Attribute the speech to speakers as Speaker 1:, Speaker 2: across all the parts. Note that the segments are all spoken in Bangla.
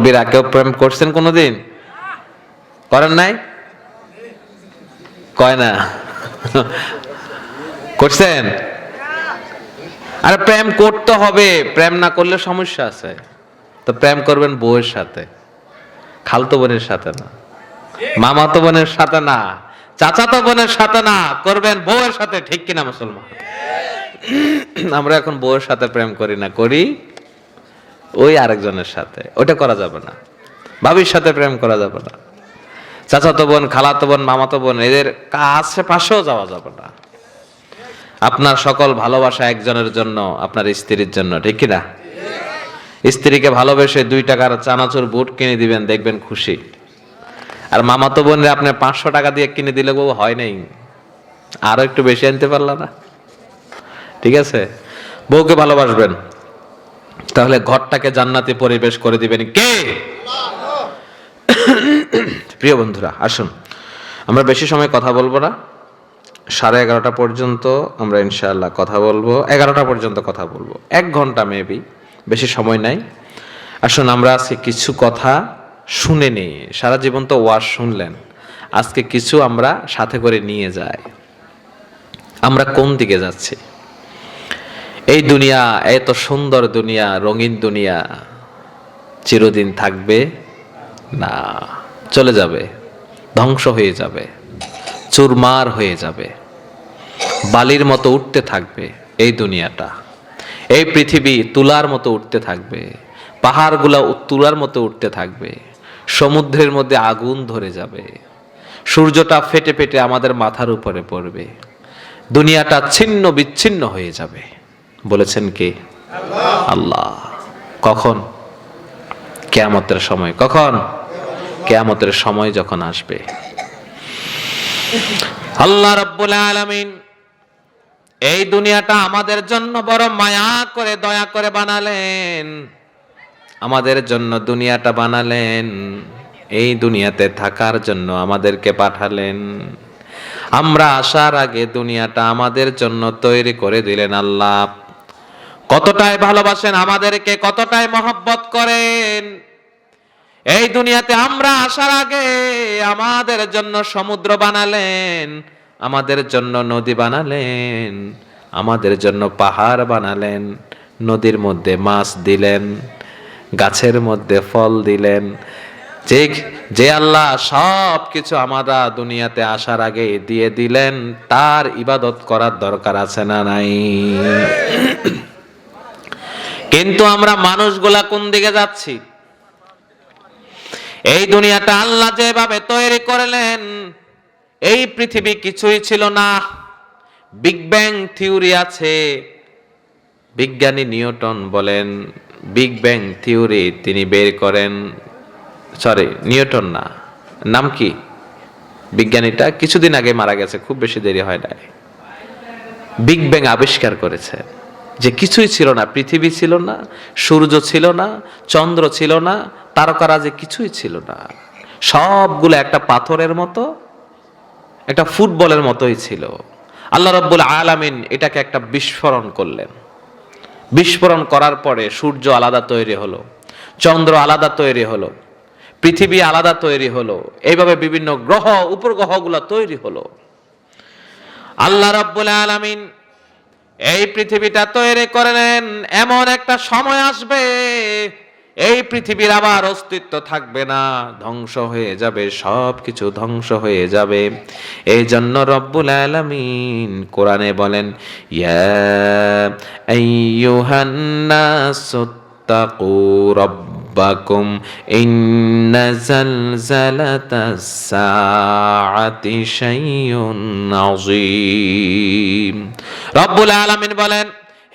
Speaker 1: মুরব্বীরা কেউ প্রেম করছেন কোনোদিন? করেন নাই? কয় না? করছেন? আরে প্রেম করতে হবে, প্রেম না করলে সমস্যা আছে। তো প্রেম করবেন বউয়ের সাথে, খালতো বোনের সাথে না, মামাতো বোনের সাথে না, চাচাতো বোনের সাথে না, করবেন বউয়ের সাথে, ঠিক কিনা মুসলমান? আমরা এখন বউয়ের সাথে প্রেম করি না, করি ওই আরেকজনের সাথে। ওটা করা যাবে না। ভাবির সাথে প্রেম করা যাবে না। চাচাতো বোন, খালাতো বোন, মামাতো বোন, এদের আশেপাশেও যাওয়া যাবে না। আপনার সকল ভালোবাসা একজনের জন্য, আপনার স্ত্রীর জন্য, ঠিক কিনা স্ত্রীকে ভালোবেসে দুই টাকার চানাচুর বুট কিনে দিবেন, দেখবেন খুশি। আর মামাতো বোনরে আপনি পাঁচশো টাকা দিয়ে কিনে দিলে বউ হয় নাই। আরও একটু বেশি আনতে পারলা না? ঠিক আছে? বউকে ভালোবাসবেন। তাহলে ঘরটাকে জান্নাতে পরিবেশ করে দিবেন কে? প্রিয় বন্ধুরা, আসুন। আমরা বেশি সময় কথা বলব না। সাড়ে এগারোটা পর্যন্ত আমরা ইনশাআল্লাহ কথা বলব। এগারোটা পর্যন্ত কথা বলব। এক ঘণ্টা মেবি বেশি সময় নাই। আসুন, আমরা আজকে কিছু কথা শুনে নিই। সারা জীবন তো ওয়াজ শুনলেন। আজকে কিছু আমরা সাথে করে নিয়ে যাই। আমরা কোন দিকে যাচ্ছি? এই দুনিয়া, এত সুন্দর দুনিয়া, রঙিন দুনিয়া, চিরদিন থাকবে না। চলে যাবে, ধ্বংস হয়ে যাবে, চুরমার হয়ে যাবে, বালির মতো উঠতে থাকবে এই দুনিয়াটা। এই পৃথিবী তুলার মতো উঠতে থাকবে, পাহাড়গুলা তুলার মতো উঠতে থাকবে, সমুদ্রের মধ্যে আগুন ধরে যাবে, সূর্যটা ফেটে ফেটে আমাদের মাথার উপরে পড়বে, দুনিয়াটা ছিন্ন বিচ্ছিন্ন হয়ে যাবে। বলেছেন কে? আল্লাহ। কখন? কেয়ামতের সময়। কখন? কেয়ামতের সময় যখন আসবে। আল্লাহ রব্বুল আলামিন এই দুনিয়াটা আমাদের জন্য বড় মায়া করে, দয়া করে বানালেন। আমাদের জন্য দুনিয়াটা বানালেন। এই দুনিয়াতে থাকার জন্য আমাদেরকে পাঠালেন। আমরা আসার আগে দুনিয়াটা আমাদের জন্য তৈরি করে দিলেন আল্লাহ। কতটাই ভালোবাসেন আমাদেরকে, কতটাই মহব্বত করেন। এই দুনিয়াতে আমরা আসার আগে আমাদের জন্য সমুদ্র বানালেন, আমাদের জন্য নদী বানালেন, আমাদের জন্য পাহাড় বানালেন, নদীর মধ্যে মাছ দিলেন, গাছের মধ্যে ফল দিলেন। যে যে আল্লাহ সব কিছু আমরা দুনিয়াতে আসার আগে দিয়ে দিলেন, তার ইবাদত করার দরকার আছে না নাই? কিন্তু আমরা মানুষগুলা কোন দিকে যাচ্ছি? এই দুনিয়াটা আল্লাহ যেভাবে তৈরি করলেন, এই পৃথিবী কিছুই ছিল না। বিগ ব্যাং থিওরি আছে। বিজ্ঞানী নিউটন বলেন বিগ ব্যাং থিওরি তিনি বের করেন সরি নিউটন না, নাম কি? বিজ্ঞানীটা কিছুদিন আগে মারা গেছে, খুব বেশি দেরি হয় নাই। বিগ ব্যাং আবিষ্কার করেছে। যে কিছুই ছিল না, পৃথিবী ছিল না, সূর্য ছিল না, চন্দ্র ছিল না তারকারাজে কিছুই ছিল না, সবগুলো একটা পাথরের মতো, একটা ফুটবলের মতোই ছিল। আল্লাহ রব্বুল আলামিন এটাকে একটা বিস্ফোরণ করলেন। বিস্ফোরণ করার পরে সূর্য আলাদা তৈরি হলো, চন্দ্র আলাদা তৈরি হলো, পৃথিবী আলাদা তৈরি হলো, এইভাবে বিভিন্ন গ্রহ, উপগ্রহগুলো তৈরি হলো। আল্লাহ রাব্বুল আলামিন এই পৃথিবীটা তৈরি করে নেন, এমন একটা সময় আসবে, এই পৃথিবীর আবার অস্তিত্ব থাকবে না, ধ্বংস হয়ে যাবে সব কিছু ধ্বংস হয়ে যাবে। এই জন্য রব্বুল আলামিন কোরআনে বলেন, ইয়া আইয়ুহান নাসুত্তাকু রব্বাকুম ইন্না জালজালাতাস সাআতি শাইউন আযীম রব্বুল আলামিন বলেন,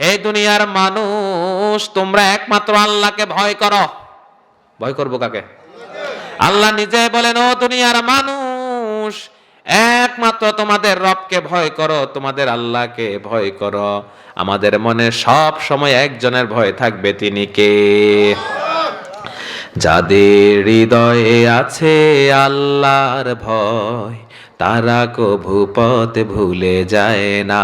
Speaker 1: হে দুনিয়ার মানুষ, তোমরা একমাত্র আল্লাহকে ভয় করো। ভয় করব কাকে? আল্লাহ নিজে বলেন, ও দুনিয়ার মানুষ, একমাত্র তোমাদের রবকে ভয় করো, তোমাদের আল্লাহকে ভয় করো। আমাদের মনে সব সময় একজনের ভয় থাকবে, তিনি কে? যাদের হৃদয়ে আছে আল্লাহর ভয় তারা কভু ভুলে যায় না।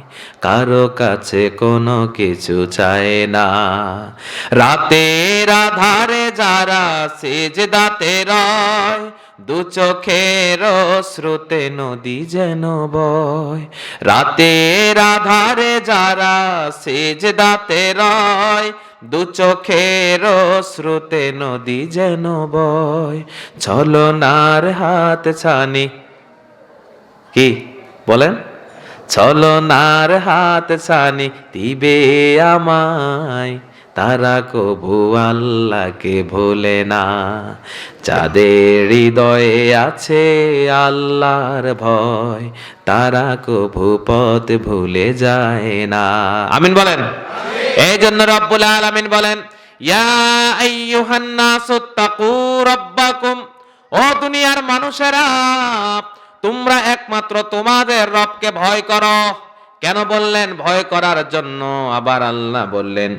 Speaker 1: কারও কাছে কোনো কিছু চায় না। রাতের আধারে যারা সেজদাতে রয়, দু চোখের শ্রুতে নদী যেন বয়। রাতের আধারে যারা সেজদাতে রয়, দু চোখের শ্রুতে নদী যেন বয়। ছলনার হাত ছানি। কি? বলেন। ছলনার হাত ছানি দিবে আমায়। তারা কবু আল্লাহকে ভোলে না। যাদের হৃদয়ে আছে আল্লাহর ভয় তারা কবু পথ ভুলে যায় না। আমিন বলেন। এই জন্য রব্বুল আলামিন বলেন ইয়া আইয়ুহান নাসু তাকু রাব্বাকুম। ও দুনিয়ার মানুষেরা তোমরা একমাত্র তোমাদের রবকে ভয় করো। কেন বললেন? ভয় করার জন্য আবার আল্লাহ বললেন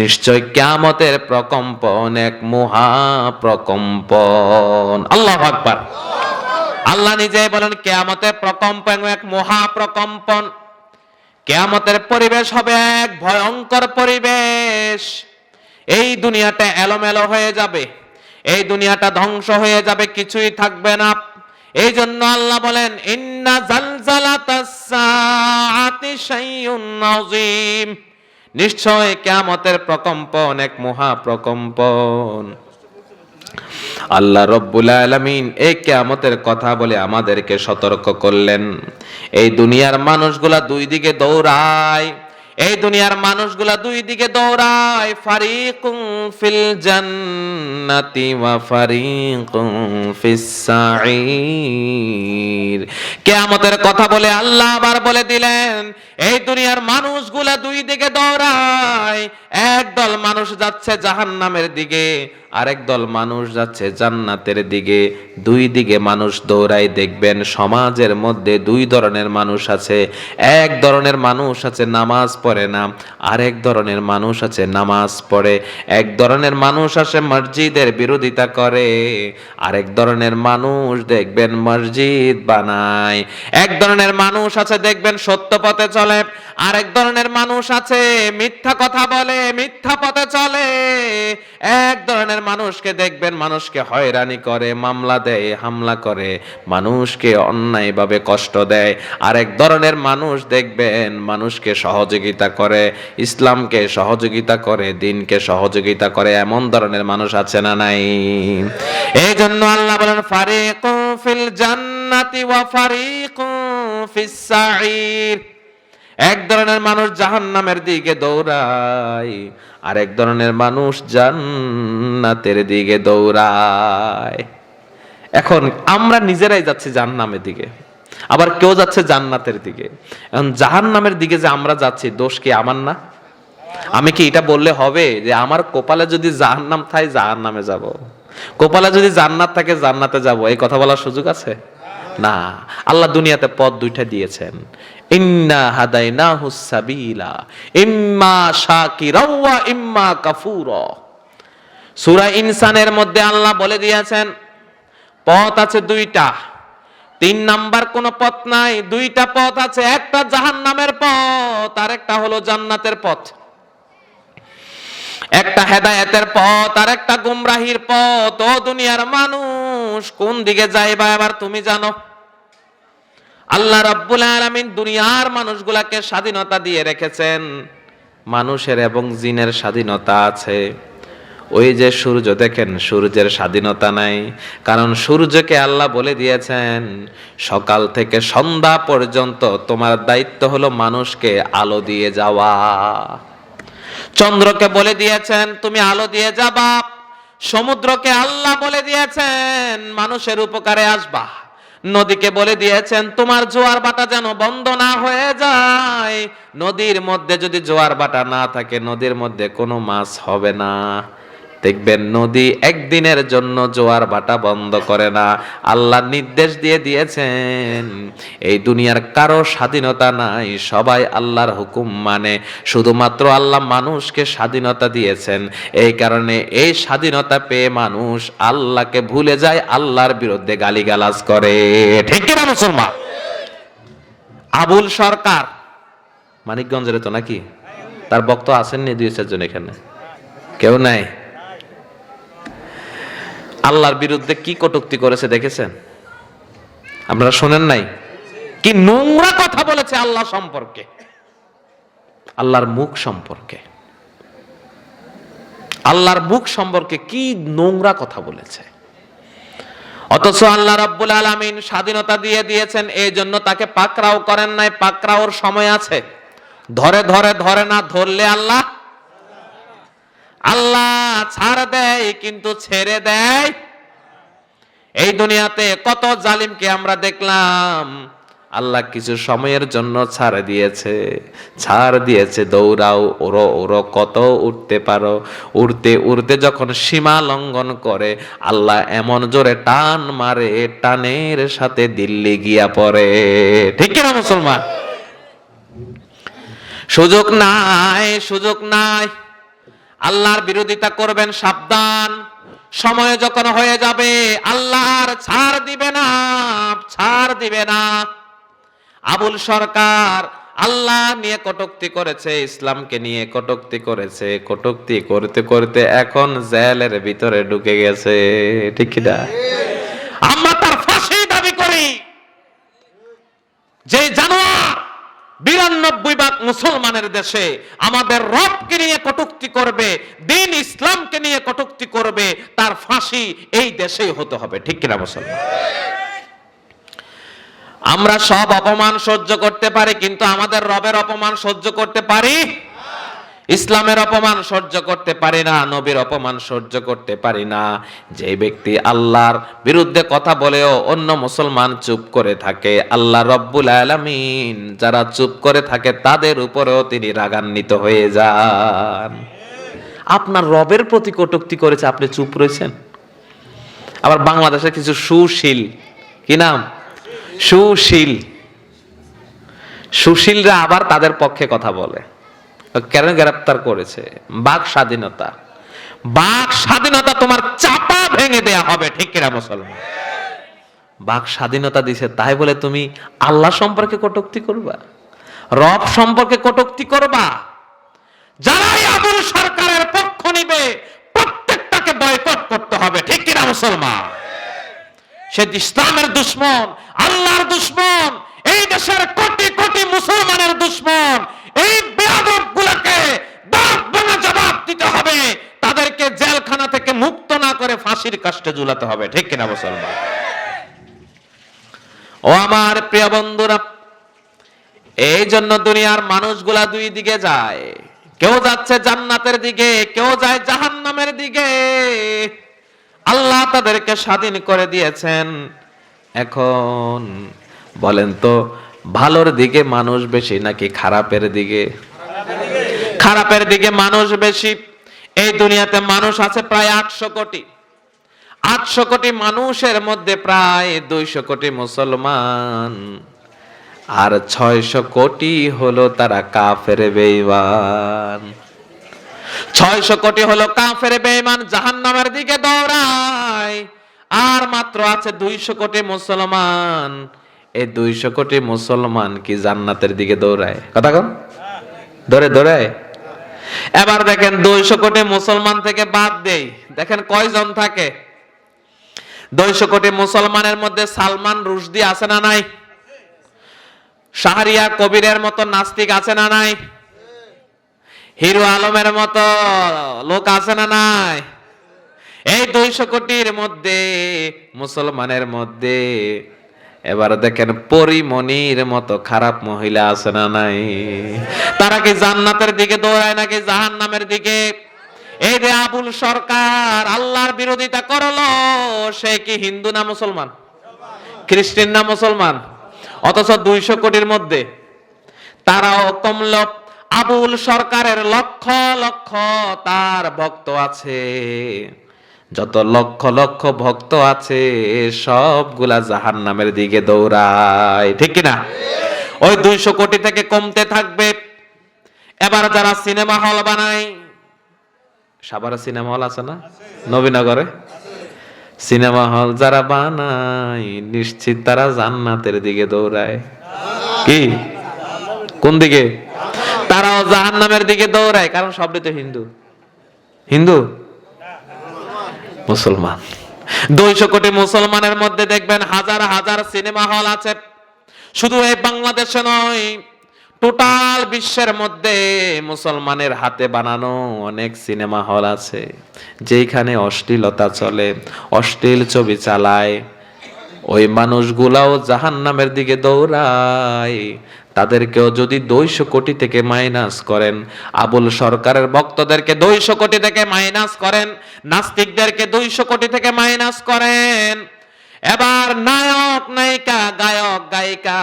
Speaker 1: নিশ্চয় কিয়ামতের প্রকম্পন এক মহা প্রকম্পন আল্লাহ আকবার। আল্লাহ নিজেই বলেন, কেয়ামতের প্রকম্পন এক মহা প্রকম্পন কেয়ামতের পরিবেশ হবে এক ভয়ঙ্কর পরিবেশ। এই দুনিয়াটা এলোমেলো হয়ে যাবে। এই দুনিয়াটা ধ্বংস হয়ে যাবে, কিছুই থাকবে না। এই জন্য আল্লাহ বলেন, ইন্না নিশ্চয় কিয়ামতের প্রকম্পন এক মহা প্রকম্পন আল্লাহ রব্বুল আলামিন এই কিয়ামতের কথা বলে আমাদেরকে সতর্ক করলেন। এই দুনিয়ার মানুষগুলা দুই দিকে দৌড়ায়। এই দুনিয়ার মানুষগুলা দুই দিকে দৌড়ায়, ফারিকুম ফিল জান্নাতি ওয়া ফারিকুম ফিস সাঈর। কিয়ামতের কথা বলে আল্লাহ আবার বলে দিলেন, এই দুনিয়ার মানুষগুলা দুই দিকে দৌড়ায়, একদল মানুষ যাচ্ছে জাহান্নামের দিকে আরেক দল মানুষ যাচ্ছে জান্নাতের দিকে, দুই দিকে মানুষ দৌড়াই দেখবেন সমাজের মধ্যে দুই ধরনের মানুষ আছে। এক ধরনের মানুষ আছে নামাজ পড়ে না, আরেক ধরনের মানুষ আছে নামাজ পড়ে। এক ধরনের মানুষ আছে মসজিদের বিরোধিতা করে, আরেক ধরনের মানুষ দেখবেন মসজিদ বানায়। এক ধরনের মানুষ আছে দেখবেন সত্য পথে চলে, আরেক ধরনের মানুষ আছে মিথ্যা কথা বলে, মিথ্যা পথে চলে। এক ধরনের মানুষকে দেখবেন, মানুষকে হয়রানি করে, মামলা দেয়, হামলা করে, মানুষকে অন্যায়ভাবে কষ্ট দেয়। আরেক ধরনের মানুষ দেখবেন, মানুষকে সহযোগিতা করে, ইসলামকে সহযোগিতা করে, দিনকে সহযোগিতা করে, এমন ধরনের মানুষ আছে না নাই? এই জন্য আল্লাহ বলেন ফারিকুম ফিল জান্নাতি ওয়া ফারিকুম ফিস সাঈর। এক ধরনের মানুষ জাহান্নামের দিকে দৌড়ায়, আর এক ধরনের মানুষ জান্নাতের দিকে দৌড়ায়। এখন আমরা নিজেরাই যাচ্ছি জাহান্নামের দিকে, আবার কেউ যাচ্ছে জান্নাতের দিকে। এখন জাহান্নামের দিকে যে আমরা যাচ্ছি, দোষ কি আমার না? আমি কি এটা বললে হবে যে আমার কপালে যদি জাহান জাহান্নাম থাকে, জাহান্নামে যাব। কপালে যদি জান্নাত থাকে, জান্নাতে যাব। এই কথা বলার সুযোগ আছে? না। আল্লাহ দুনিয়াতে পথ দুইটা দিয়েছেন। ইন্না হাদাইনাহু সাবিলা, ইম্মা শাকিরা ওয়া ইম্মা কাফুরা। সূরা ইনসানের মধ্যে আল্লাহ বলে দিয়েছেন, পথ আছে দুইটা। তিন নাম্বার কোন পথ নাই, দুইটা পথ আছে, একটা জাহান্নামের পথ আর একটা হলো জান্নাতের পথ। একটা হেদায়েতের পথ আর একটা গুমরাহির পথ। ও দুনিয়ার মানুষ, কোন দিকে যাইবা এবার তুমি জানো? আল্লাহ রাব্বুল আলামিন দুনিয়ার মানুষগুলাকে স্বাধীনতা দিয়ে রেখেছেন। মানুষের এবং জিনের স্বাধীনতা আছে। ওই যে সূর্য, দেখেন সূর্যের স্বাধীনতা নাই। কারণ সূর্যকে আল্লাহ বলে দিয়েছেন, সকাল থেকে সন্ধ্যা পর্যন্ত তোমার দায়িত্ব হলো মানুষকে আলো দিয়ে যাওয়া। চন্দ্রকে বলে দিয়েছেন, তুমি আলো দিয়ে যাবা। সমুদ্রকে আল্লাহ বলে দিয়েছেন, মানুষের উপকারে আসবা। নদীকে বলে দিয়েছেন, তোমার জোয়ার বাটা যেন বন্ধ না হয়ে যায়। নদীর মধ্যে যদি জোয়ার বাটা না থাকে, নদীর মধ্যে কোনো মাছ হবে না। দেখবেন নদী একদিনের জন্য জোয়ার ভাটা বন্ধ করে না। আল্লাহ নির্দেশ দিয়ে দিয়েছেন, এই দুনিয়ার কারও স্বাধীনতা নাই, সবাই আল্লাহর হুকুম মানে। শুধুমাত্র আল্লাহ মানুষকে স্বাধীনতা দিয়েছেন, এই কারণে এই স্বাধীনতা পেয়ে মানুষ আল্লাহকে ভুলে যায়, আল্লাহর বিরুদ্ধে গালিগালাজ করে। ঠিক কিনা মুসলমান? আবুল সরকার, মানিকগঞ্জের তো নাকি? তার বক্ত আসেননি দুই চারজন এখানে। কেউ নাই? আল্লাহর বিরুদ্ধে কি কটুক্তি করেছে দেখেছেন? আপনারা শোনেন নাই? কি নোংরা কথা বলেছে আল্লাহ সম্পর্কে? আল্লাহর মুখ সম্পর্কে। আল্লাহর মুখ সম্পর্কে কি নোংরা কথা বলেছে? অথচ আল্লাহ রাব্বুল আলামিন স্বাধীনতা দিয়ে দিয়েছেন এই জন্য তাকে পাকরাও করেন নাই পাকরাওর সময় আছে। ধরে ধরে ধরে না, ধরলে আল্লাহ আল্লাহ ছাড় দেয়, কিন্তু ছেড়ে দেয়। এই দুনিয়াতে কত জালিমকে আমরা দেখলাম, আল্লাহ কিছু সময়ের জন্য ছাড় দিয়েছে। ছাড় দিয়েছে, দৌড়াও ওরো ওরো কত উঠতে পারো। উড়তে উড়তে যখন সীমা লঙ্ঘন করে, আল্লাহ এমন জোরে টান মারে, টানের সাথে দিল্লি গিয়া পড়ে। ঠিক কিনা মুসলমান? সুযোগ নাই সুযোগ নাই। আল্লাহর বিরোধিতা করবেন, সাবধান। সময় যখন হয়ে যাবে, আল্লাহর ছাড় দিবে না, ছাড় দিবে না। আবুল সরকার আল্লাহ নিয়ে কটুক্তি করেছে, ইসলামকে নিয়ে কটুক্তি করেছে, কটুক্তি করতে করতে এখন জেলের ভিতরে ঢুকে গেছে। ঠিক না? আমরা তার ফাঁসি দাবি করি। যে জানোয়ার মুসলমানের দেশে আমাদের রবকে নিয়ে কটুক্তি করবে, দিন ইসলামকে নিয়ে কটুক্তি করবে, তার ফাঁসি এই দেশেই হতে হবে। ঠিক কিনা মুসলমান? আমরা সব অপমান সহ্য করতে পারি, কিন্তু আমাদের রবের অপমান সহ্য করতে পারি? ইসলামের অপমান সহ্য করতে পারি না, নবীর অপমান সহ্য করতে পারি না। যে ব্যক্তি আল্লাহর বিরুদ্ধে কথা বলেও অন্য মুসলমান চুপ করে থাকে, আল্লাহ রব্বুল আলামিন যারা চুপ করে থাকে তাদের উপরেও তিনি রাগান্বিত হয়ে যান। আপনার রবের প্রতি কটুক্তি করেছে, আপনি চুপ রয়েছেন? আবার বাংলাদেশের কিছু সুশীল, কি নাম? সুশীল। সুশীলরা আবার তাদের পক্ষে কথা বলে। কেন গ্রেপ্তার করেছে? বাক স্বাধীনতা। বাক স্বাধীনতা তোমার চাপা ভেঙে দেয়া হবে, ঠিক কিনা মুসলমান? বাক স্বাধীনতা দিছে, তাই বলে তুমি আল্লাহ সম্পর্কে কটুক্তি করবা? রব সম্পর্কে কটুক্তি করবা? যারাই আবুল সরকারের পক্ষ নিবে, প্রত্যেকটাকে বয়কট করতে হবে, ঠিক কিনা মুসলমান? সে ইসলামের দুশ্মন, আল্লাহর দুশ্মন, এই দেশের কোটি কোটি মুসলমানের দুশ্মন এই বেয়াদব গুলোকে জবাব দিতে হবে। তাদেরকে জেলখানা থেকে মুক্ত না করে ফাঁসির কাষ্টে ঝুলাতে হবে। ঠিক কিনা মুসলমান? ও আমার প্রিয় বন্ধুরা, এই জন্য দুনিয়ার মানুষগুলা দুই দিকে যায়। কেউ যাচ্ছে জান্নাতের দিকে, কেউ যায় জাহান্নামের দিকে। আল্লাহ তাদেরকে স্বাধীন করে দিয়েছেন। এখন বলেন তো ভালোর দিকে মানুষ বেশি নাকি খারাপের দিকে? খারাপের দিকে মানুষ বেশি। এই দুনিয়াতে মানুষ আছে প্রায় আটশো কোটি। আটশো কোটি মানুষের মধ্যে প্রায় দুইশো কোটি মুসলমান। আর ছয়শো কোটি হলো তারা কাফের বেইমান ছয়শো কোটি হলো কাফের বেঈমান, জাহান্নামের দিকে দৌড়ায়। আর মাত্র আছে দুইশো কোটি মুসলমান। এই দুইশো কোটি মুসলমান কি জান্নাতের দিকে দৌড়ায়? কথা কন। দৌড়ে দৌড়ায় এবার দেখেন দুইশো কোটি মুসলমান থেকে বাদ দেই। দেখেন কয়জন থাকে? দুইশো কোটি মুসলমানের মধ্যে সালমান রুশদি আছে না নাই? শাহরিয়া কবিরের মতো নাস্তিক আছে না নাই? হিরো আলমের মতো লোক আছে না নাই? এই দুইশো কোটির মধ্যে, মুসলমানের মধ্যে এবার দেখেন পরিমণির মতো খারাপ মহিলা আছে না নাই? তারা কি জান্নাতের দিকে দৌড়ায় নাকি জাহান্নামের দিকে? এই যে আবুল সরকার আল্লাহর বিরোধিতা করল, সে কি হিন্দু না মুসলমান? খ্রিস্টান না মুসলমান? অথচ দুইশো কোটির মধ্যে। তারাও কমল আবুল সরকারের লক্ষ লক্ষ তার ভক্ত আছে। যত লক্ষ লক্ষ ভক্ত আছে, সবগুলা জাহান নামের দিকে দৌড়ায়। ঠিক কিনা ওই দুইশো কোটি থেকে কমতে থাকবে। এবার যারা সিনেমা হল বানায় সাভারে সিনেমা হল আছে না? নবীনগরে? সিনেমা হল যারা বানায়, নিশ্চিত তারা জান্নাতের দিকে দৌড়ায়। কি? কোন দিকে? তারাও জাহান্নামের দিকে দৌড়ায়, কারণ সবই তো হিন্দু। হিন্দু? মুসলমান। দুইশো কোটি মুসলমানের মধ্যে দেখবেন হাজার হাজার সিনেমা হল আছে। শুধু এই বাংলাদেশে নয়, টোটাল বিশ্বের মধ্যে মুসলমানের হাতে বানানো অনেক সিনেমা হল আছে। যেখানে অশ্লীলতা চলে, অশ্লীল ছবি চালায়, ওই মানুষগুলাও জাহান নামের দিকে দৌড়ায় তাদেরকেও যদি দুইশো কোটি থেকে মাইনাস করেন, আবুল সরকারের ভক্তদেরকে দুইশো কোটি থেকে মাইনাস করেন, নাস্তিকদেরকে দুইশো কোটি থেকে মাইনাস করেন। এবার নায়ক, নায়িকা, গায়ক, গায়িকা,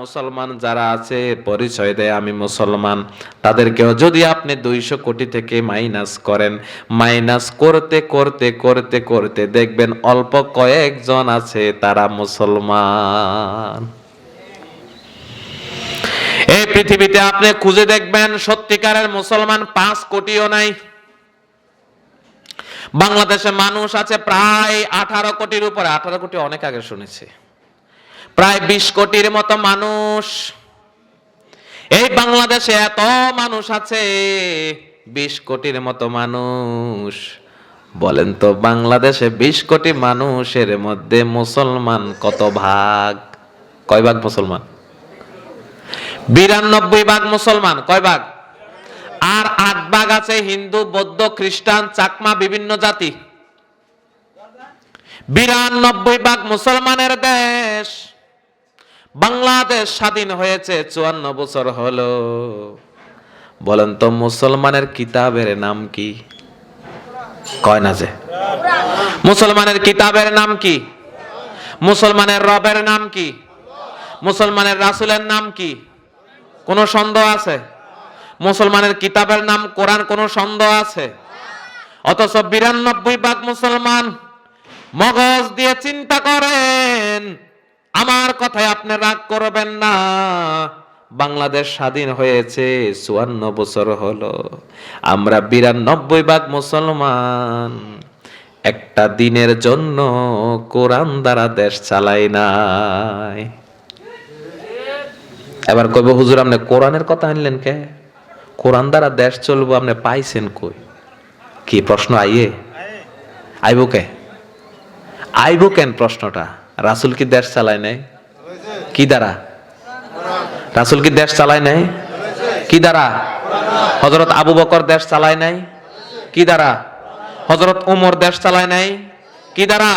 Speaker 1: মুসলমান যারা আছে, পরিচয় দেয়, আমি মুসলমান। তাদেরকেও যদি আপনি দুইশো কোটি থেকে মাইনাস করেন, মাইনাস করতে করতে করতে করতে দেখবেন অল্প কয়েকজন আছে তারা মুসলমান। এই পৃথিবীতে আপনি খুঁজে দেখবেন সত্যিকারের মুসলমান পাঁচ কোটিও নাই। বাংলাদেশে মানুষ আছে প্রায় আঠারো কোটির উপরে। আঠারো কোটি অনেক আগে শুনেছি। প্রায় বিশ কোটির মতো মানুষ। এই বাংলাদেশে এত মানুষ আছে, বিশ কোটির মতো মানুষ। বলেন তো, বাংলাদেশে বিশ কোটি মানুষের মধ্যে মুসলমান কত ভাগ? কয় ভাগ মুসলমান? বিরানব্বই ভাগ মুসলমান, কয় ভাগ? আর আট ভাগ আছে হিন্দু, বৌদ্ধ, খ্রিস্টান, চাকমা, বিভিন্ন জাতি। বিরানব্বই ভাগ মুসলমানের দেশ বাংলাদেশ স্বাধীন হয়েছে, চুয়ান্ন বছর হলো। বলেন তো, মুসলমানের কিতাবের নাম কি? কয় না যে। মুসলমানের কিতাবের নাম কি? মুসলমানের রবের নাম কি? মুসলমানের রাসুলের নাম কি? কোনো সন্দেহ আছে? মুসলমানের কিতাবের নাম কোরআন কোনো সন্দেহ আছে? অথচ বিরানব্বই ভাগ মুসলমান মগজ দিয়ে চিন্তা করেন, আমার কথায় আপনি রাগ করবেন না। বাংলাদেশ স্বাধীন হয়েছে, চুয়ান্ন বছর হলো। আমরা বিরানব্বই ভাগ মুসলমান, একটা দিনের জন্য কোরআন দ্বারা দেশ চালাই নাই। এবার কইব, হুজুর, আপনি কোরআনের কথা আনলেন কে? কোরআন দ্বারা দেশ চলবো, আপনি পাইছেন কই? কি প্রশ্ন আইয়ে? আইব কে? আইব কেন প্রশ্নটা? রাসুল কি দেশ চালায় নাই? কি দ্বারা? রাসুল কি দেশ চালায় নাই? কি দ্বারা? হজরত আবু বকর দেশ চালায় নাই? কি দ্বারা? হজরত উমর দেশ চালায় নাই? কি দ্বারা?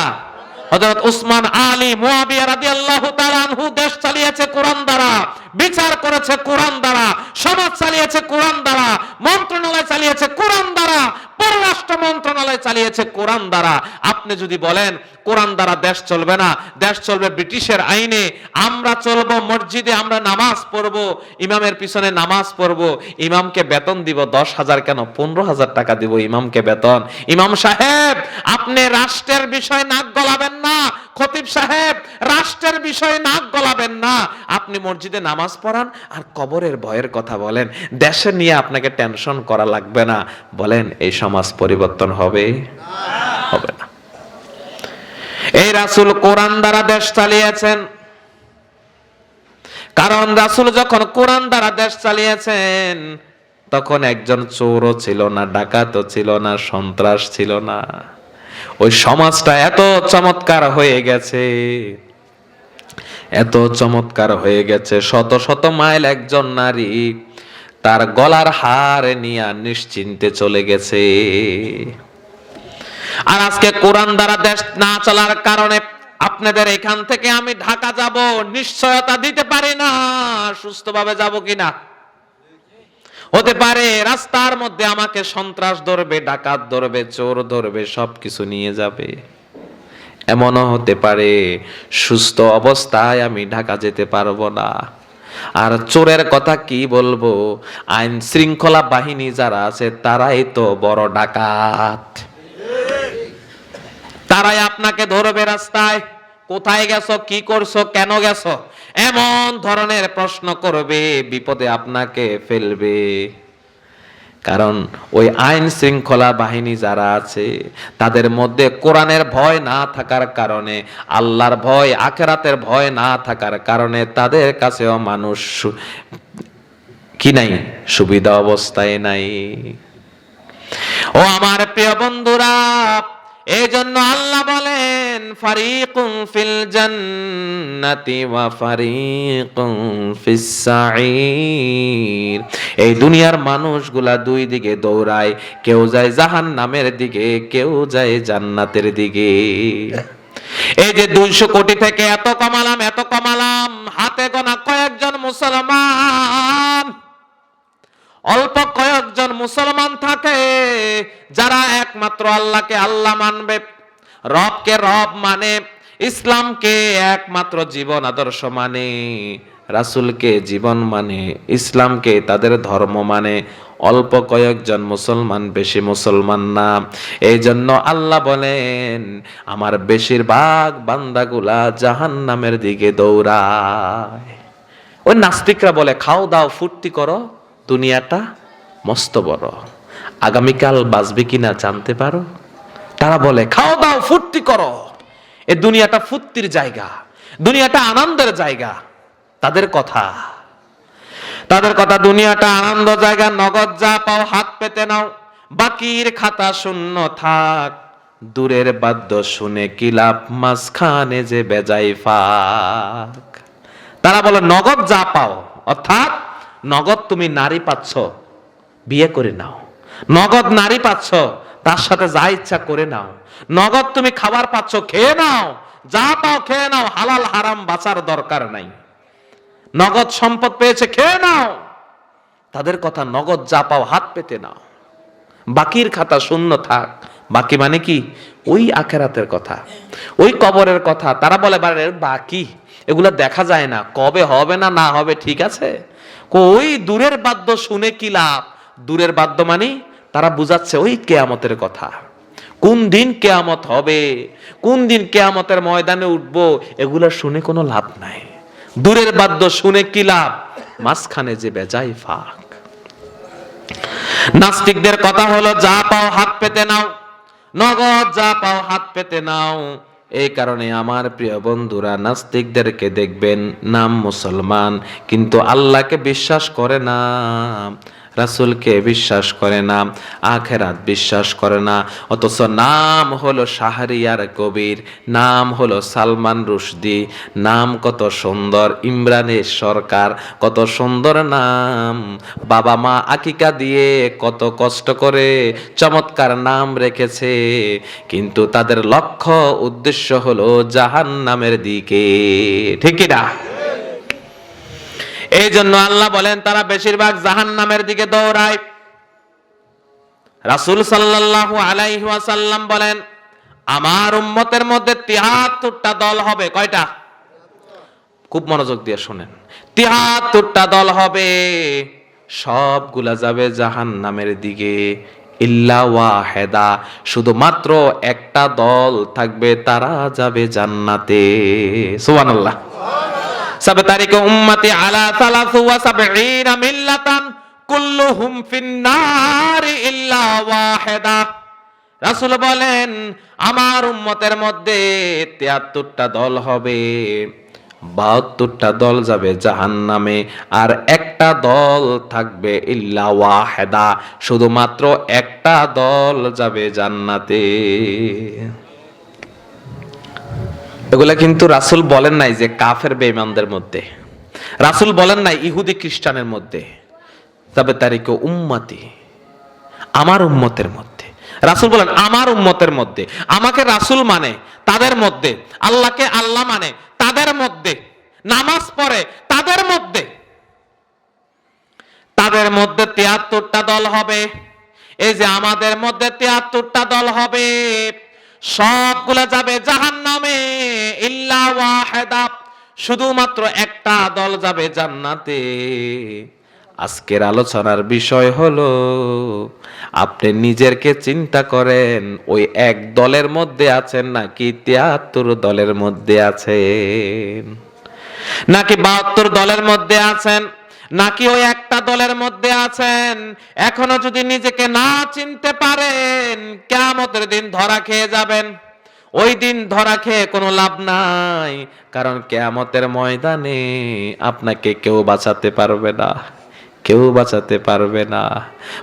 Speaker 1: হযরত উসমান আলী মুয়াবিয়া রাদিয়াল্লাহু তাআলা আনহু দেশ চালিয়েছে কোরআন দ্বারা। বিচার করেছে কোরআন দ্বারা, সমাজ চালিয়েছে কোরআন দ্বারা, মন্ত্রণালয় চালিয়েছে কোরআন দ্বারা, পররাষ্ট্র মন্ত্রণালয় চালিয়েছে কোরআন দ্বারা। আপনি যদি বলেন, কোরআন দ্বারা দেশ চলবে না, দেশ চলবে ব্রিটিশের আইনে, আমরা চলব মসজিদে, আমরা নামাজ পড়ব, ইমামের পিছনে নামাজ পড়ব, ইমামকে বেতন দিব দশ হাজার কেন? পনেরো হাজার টাকা দিব ইমামকে বেতন। ইমাম সাহেব, আপনি রাষ্ট্রের বিষয় নাক গলাবেন না, খতিব সাহেব, রাষ্ট্রের বিষয়ে নাক গলাবেন না। আপনি মসজিদে নামাজ পড়ান আর কবরের ভয়ের কথা বলেন। দেশে নিয়ে আপনাকে টেনশন করা লাগবে না। বলেন, এই সমাজ পরিবর্তন হবে? হবে না। এই রাসুল কোরআন দ্বারা দেশ চালিয়েছেন। কারণ রাসুল যখন কোরআন দ্বারা দেশ চালিয়েছেন, তখন একজন চোরও ছিল না, ডাকাতও ছিল না, সন্ত্রাস ছিল না। ওই সমাজটা এত চমৎকার হয়ে গেছে। এত চমৎকার হয়ে গেছে। শত শত মাইল একজন নারী তার গলার হার নিয়ে নিশ্চিন্তে চলে গেছে। আর আজকে কোরআন দ্বারা দেশ না চলার কারণে আপনাদের এখান থেকে আমি ঢাকা যাব, নিশ্চয়তা দিতে পারি না, সুস্থভাবে যাব কিনা? হতে পারে রাস্তার মধ্যে আমাকে সন্ত্রাস ধরবে, ডাকাত ধরবে, চোর ধরবে, সবকিছু নিয়ে যাবে। এমনও হতে পারে, সুস্থ অবস্থায় আমি ঢাকা যেতে পারব না। আর চোরের কথা কি বলব? আইন শৃঙ্খলা বাহিনী যারা আছে, তারাই তো বড় ডাকাত। তারাই আপনাকে ধরবে রাস্তায়। কোথায় গেছো, কি করছ, কেন গেছো? এমন ধরনের প্রশ্ন করবে, বিপদে আপনাকে ফেলবে। কারণ ওই আইন শৃঙ্খলা বাহিনী যারা আছে, তাদের মধ্যে কোরআনের ভয় না থাকার কারণে, আল্লাহর ভয়, আখেরাতের ভয় না থাকার কারণে তাদের কাছেও মানুষ কি নাই? সুবিধা অবস্থায় নাই। ও আমার প্রিয় বন্ধুরা এই জন্য আল্লাহ বলেন, ফারিকুম ফিল জান্নাতি ওয়া ফারিকুম ফিস সাঈর। এই দুনিয়ার মানুষগুলা দুই দিকে দৌড়ায়, কেউ যায় জাহান্নামের দিকে, কেউ যায় জান্নাতের দিকে। এই যে দুইশো কোটি থেকে এত কমালাম, এত আল্লাহকে আল্লাহ মানবে। রবকে রব মানে ইসলামকে একমাত্র জীবন আদর্শ মানে রাসূলকে জীবন মানে ইসলামকে তাদের ধর্ম মানে। অল্প কয়েকজন মুসলমান, বেশি মুসলমান না। এই জন্য আল্লাহ বলেন, আমার বেশিরভাগ বান্দাগুলা জাহান্নামের দিকে দৌড়ায়। ওই নাস্তিকরা বলে, খাও দাও, ফুর্তি করো, দুনিয়াটা মস্ত বড়। আগামীকাল বাঁচবে কিনা জানতে পারো? তারা বলে, খাও দাও, ফুর্তি করো। এ দুনিয়াটা ফুর্তির জায়গা। দুনিয়াটা আনন্দের জায়গা। তাদের কথা। তাদের কথা, দুনিয়াটা আনন্দ জায়গা, নগদ যা পাও হাত পেতে নাও। বাকির খাতা শূন্য থাক। দূরের বাদ্য শুনে কি লাভ? মাঝখানে যে বেজাই ফাক। তারা বলে, নগদ যা পাও, অর্থাৎ নগদ তুমি নারী পাচ্ছ, বিয়ে করে নাও। নগদ নারী পাচ্ছ, তার সাথে যা ইচ্ছা করে নাও। নগদ তুমি খাবার পাচ্ছ, খেয়ে নাও। যা পাও খেয়ে নাও, হালাল হারাম বাঁচার দরকার নাই। নগদ সম্পদ পেয়েছে, খেয়ে নাও। তাদের কথা নগদ যা পাও হাত পেতে নাও। বাকির খাতা শূন্য থাক। বাকি মানে কি? ওই আখেরাতের কথা। ওই কবরের কথা। তারা বলে বাকি? এগুলো দেখা যায় না। কবে হবে না না হবে, ঠিক আছে? ওই দূরের বাদ্য শুনে কি লাভ? দূরের বাদ্য মানে তারা বুঝাচ্ছে ওই কেয়ামতের কথা। কোন দিন কেয়ামত হবে? কোন দিন কেয়ামতের ময়দানে উঠবো? এগুলো শুনে কোনো লাভ নাই। দূরের বাদ্য শুনে কি লাভ? মাঝখানে যে বেজাই ফাঁক। নাস্তিকদের কথা হলো, যা পাও হাত পেতে নাও। নগদ যা পাও হাত পেতে নাও। এই কারণে আমার প্রিয় বন্ধুরা, নাস্তিকদেরকে দেখবেন, নাম মুসলমান। কিন্তু আল্লাহকে বিশ্বাস করে না। রাসূলকে বিশ্বাস করে না, আখেরাত বিশ্বাস করে না, অথচ নাম হলো শাহরিয়ার কবির, নাম হলো সালমান রুশদি, নাম কত সুন্দর ইমরানের সরকার, কত সুন্দর নাম, বাবা মা আকিকা দিয়ে কত কষ্ট করে চমৎকার নাম রেখেছে, কিন্তু তাদের লক্ষ্য উদ্দেশ্য হলো জাহান নামের দিকে, ঠিক না? এই জন্য আল্লাহ বলেন, তারা বেশিরভাগ জাহান নামের দিকে দৌড়ায়। রাসূল সাল্লাল্লাহু আলাইহি ওয়াসাল্লাম বলেন, আমার উম্মতের মধ্যে তিয়াত্তরটা দল হবে। কয়টা? খুব মনোযোগ দিয়ে শুনেন। তিয়াত্তরটা দল হবে, সবগুলা যাবে জাহান নামের দিকে, ইল্লা শুধুমাত্র একটা দল থাকবে, তারা যাবে জান্নাতে। সুবহানাল্লাহ। সাবে তারিখে উম্মতি আলা বলেন, আমার উম্মতের মধ্যে 73টা দল হবে, বাহাত্তরটা দল যাবে জাহান্নামে, আর একটা দল থাকবে ইল্লা ওয়াহেদা, শুধুমাত্র একটা দল যাবে জান্নাতে। এগুলা কিন্তু রাসূল বলেন নাই যে কাফের বেঈমানদের মধ্যে। রাসূল বলেন নাই ইহুদি খ্রিস্টানের মধ্যে। তবে তারিখে উম্মতি আমার উম্মতের মধ্যে। রাসূল বলেন, আমার উম্মতের মধ্যে। আমাকে রাসূল মানে তাদের মধ্যে। আল্লাহকে আল্লাহ মানে তাদের মধ্যে। নামাজ পড়ে তাদের মধ্যে। তাদের মধ্যে তিয়াত্তরটা দল হবে। এই যে আমাদের মধ্যে তিয়াত্তরটা দল হবে। সবগুলা যাবে জাহান্নামে, ইল্লা ওয়াহিদা। শুধুমাত্র একটা দল যাবে জান্নাতে। আজকের আলোচনার বিষয় হলো, আপনি নিজেরকে চিন্তা করেন, ওই এক দলের মধ্যে আছেন নাকি তিয়াত্তর দলের মধ্যে আছেন? নাকি বাহাত্তর দলের মধ্যে আছেন? নাকি ওই একটা দলের মধ্যে আছেন? এখনও যদি নিজেকে না চিনতে পারেন কেমতের দিন ধরা খেয়ে যাবেন। ওই দিন ধরা খেয়ে কোনো লাভ নাই, কারণ কেয়ামতের ময়দানে আপনাকে কেউ বাঁচাতে পারবে না, কেউ বাঁচাতে পারবে না।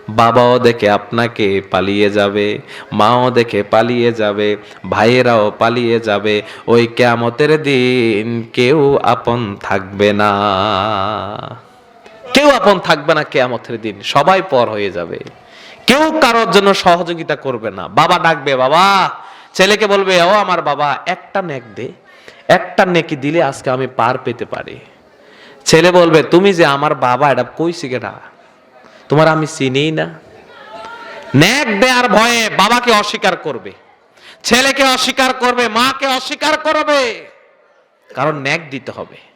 Speaker 1: বাবাও দেখে আপনাকে পালিয়ে যাবে, মাও দেখে পালিয়ে যাবে, ভাইয়েরাও পালিয়ে যাবে, ওই কেয়ামতের দিন কেউ আপন থাকবে না। কেউ আপন থাকবে না কেয়ামতের দিন, সবাই পর হয়ে যাবে। কেউ কারোর জন্য সহযোগিতা করবে না। বাবা ডাকবে, বাবা, ছেলেকে বলবে, ও আমার বাবা, একটা নেক দে, একটা নেকি দিলে আজকে আমি পার পেতে পারি। ছেলে বলবে, তুমি যে আমার বাবা, এটা কইছি কেটা তোমার আমি চিনিই না। ন্যাক দেয়ার ভয়ে বাবাকে অস্বীকার করবে। ছেলেকে অস্বীকার করবে, মাকে অস্বীকার করবে। কারণ ন্যাক দিতে হবে।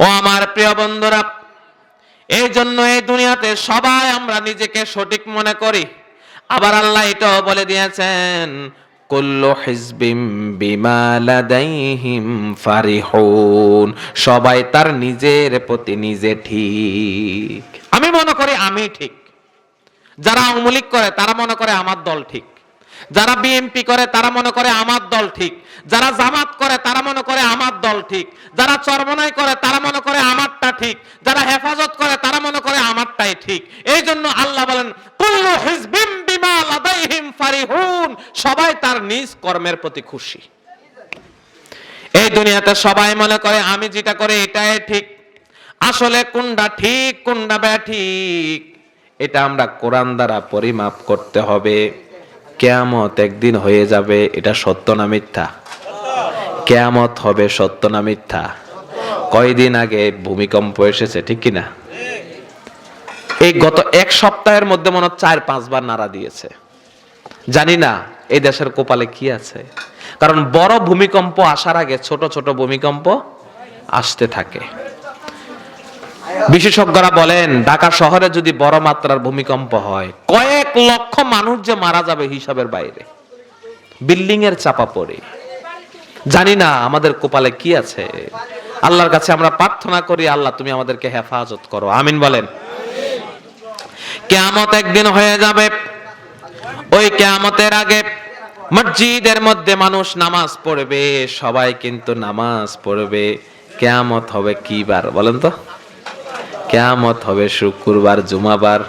Speaker 1: ও আমার প্রিয় বন্ধুরা এই জন্য এই দুনিয়াতে সবাই আমরা নিজেকে সঠিক মনে করি। আবার আল্লাহ এটাও বলে দিয়েছেন সবাই তার নিজের প্রতি নিজে ঠিক। আমি মনে করি আমি ঠিক। যারা আওয়ামী করে, তারা মনে করে আমার দল ঠিক। যারা বিএনপি করে, তারা মনে করে আমার দল ঠিক। যারা জামাত করে, তারা মনে করে আমার দল ঠিক। যারা চরমনাই করে, তারা মনে করে আমারটা ঠিক। যারা হেফাজত করে, তারা মনে করে আমারটাই ঠিক। এই জন্য আল্লাহ বলেন সবাই তার নিজ কর্মের প্রতি খুশি। এই দুনিয়াতে সবাই মনে করে, আমি যেটা করে, এটাই ঠিক। আসলে কোনটা ঠিক, কোনটা ব্যাঠিক, এটা আমরা কোরআন দ্বারা পরিমাপ করতে হবে। কেয়ামত একদিন হয়ে যাবে, এটা সত্য না মিথ্যা? কেয়ামত হবে সত্য না মিথ্যা? কয়দিন আগে ভূমিকম্প এসেছে, ঠিক কিনা? এই গত এক সপ্তাহের মধ্যে মনে চার, পাঁচবার নাড়া দিয়েছে। জানি না, এই দেশের কপালে কি আছে? কারণ বড় ভূমিকম্প আসার আগে ছোট ছোট ভূমিকম্প আসতে থাকে। বিশেষজ্ঞরা বলেন, ঢাকা শহরে যদি বড় মাত্রার ভূমিকম্প হয়, কয়েক লক্ষ মানুষ যে মারা যাবে হিসাবের বাইরে। বিল্ডিং এর চাপা পড়ে। জানি না আমাদের কপালে কি আছে। আল্লাহর কাছে আমরা প্রার্থনা করি, আল্লাহ তুমি আমাদেরকে হেফাজত করো। আমিন বলেন। কেয়ামত একদিন হয়ে যাবে। ওই কেয়ামতের আগে মসজিদের মধ্যে মানুষ নামাজ পড়বে, সবাই কিন্তু নামাজ পড়বে। কেয়ামত হবে কি বার বলেন তো? কেয়ামত হবে, শুক্রবার, জুমাবার।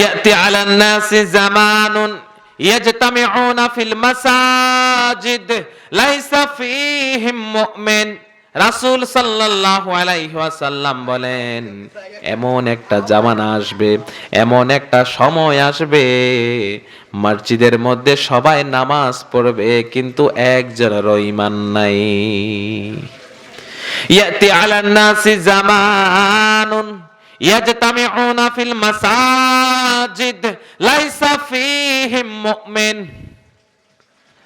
Speaker 1: ইয়াতি আলান নাসি জামানুন ইয়াজতামিউনা ফিল মাসাজিদ, লাইসা ফীহিম মুমিন। রাসূল সাল্লাল্লাহু আলাইহি ওয়াসাল্লাম বলেন, এমন একটা জামানা আসবে, এমন একটা সময় আসবে, মসজিদের মধ্যে সবাই নামাজ পড়বে, কিন্তু একজনেরও ঈমান নাই।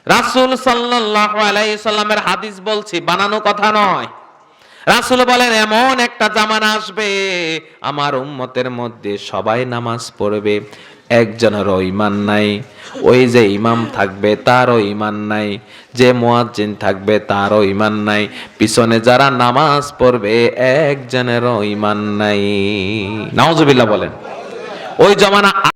Speaker 1: রাসূল সাল্লাল্লাহু আলাইহি সাল্লামের হাদিস বলছি, বানানো কথা নয়। রাসূল বলেন, এমন একটা জামানা আসবে, আমার উম্মতের মধ্যে সবাই নামাজ পড়বে। একজনেরও ইমান নাই। ওই যে ইমাম থাকবে, তারও ইমান নাই। যে মুয়াজ্জিন থাকবে, তারও ইমান নাই। পিছনে যারা নামাজ পড়বে, একজনেরও ইমান নাই। নাওজবিল্লা বলেন। ওই জমানা